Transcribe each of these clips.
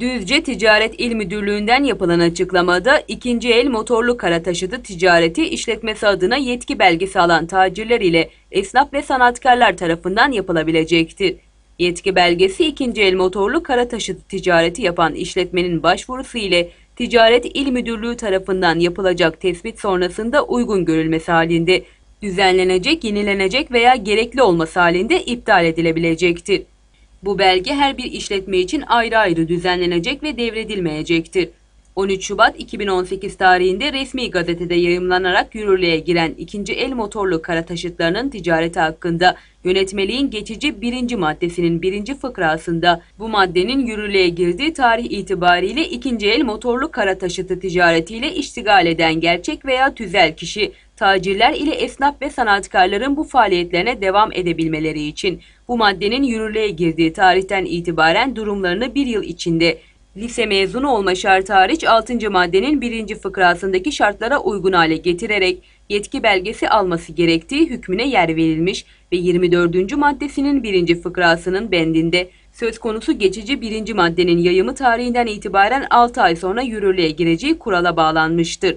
Düzce Ticaret İl Müdürlüğü'nden yapılan açıklamada ikinci el motorlu kara taşıtı ticareti işletmesi adına yetki belgesi alan tacirler ile esnaf ve sanatkarlar tarafından yapılabilecektir. Yetki belgesi ikinci el motorlu kara taşıtı ticareti yapan işletmenin başvurusu ile Ticaret İl Müdürlüğü tarafından yapılacak tespit sonrasında uygun görülmesi halinde düzenlenecek, yenilenecek veya gerekli olması halinde iptal edilebilecektir. Bu belge her bir işletme için ayrı ayrı düzenlenecek ve devredilmeyecektir. 13 Şubat 2018 tarihinde resmi gazetede yayımlanarak yürürlüğe giren ikinci el motorlu kara taşıtlarının ticareti hakkında yönetmeliğin geçici birinci maddesinin birinci fıkrasında bu maddenin yürürlüğe girdiği tarih itibariyle ikinci el motorlu kara taşıtı ticaretiyle iştigal eden gerçek veya tüzel kişi tacirler ile esnaf ve sanatkarların bu faaliyetlerine devam edebilmeleri için bu maddenin yürürlüğe girdiği tarihten itibaren durumlarını bir yıl içinde lise mezunu olma şartı hariç 6. maddenin 1. fıkrasındaki şartlara uygun hale getirerek yetki belgesi alması gerektiği hükmüne yer verilmiş ve 24. maddesinin 1. fıkrasının bendinde söz konusu geçici 1. maddenin yayımı tarihinden itibaren 6 ay sonra yürürlüğe gireceği kurala bağlanmıştır.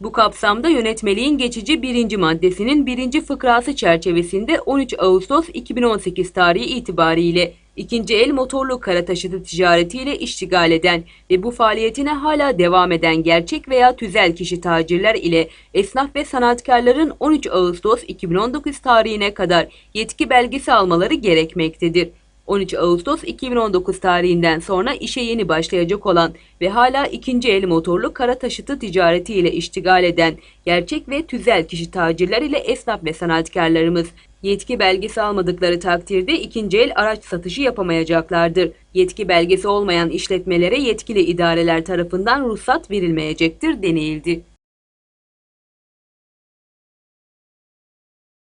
Bu kapsamda yönetmeliğin geçici birinci maddesinin birinci fıkrası çerçevesinde 13 Ağustos 2018 tarihi itibariyle ikinci el motorlu kara taşıtı ticaretiyle iştigal eden ve bu faaliyetine hala devam eden gerçek veya tüzel kişi tacirler ile esnaf ve sanatkarların 13 Ağustos 2019 tarihine kadar yetki belgesi almaları gerekmektedir. 13 Ağustos 2019 tarihinden sonra işe yeni başlayacak olan ve hala ikinci el motorlu kara taşıtı ticareti ile iştigal eden gerçek ve tüzel kişi tacirler ile esnaf ve sanatkarlarımız yetki belgesi almadıkları takdirde ikinci el araç satışı yapamayacaklardır. Yetki belgesi olmayan işletmelere yetkili idareler tarafından ruhsat verilmeyecektir denildi.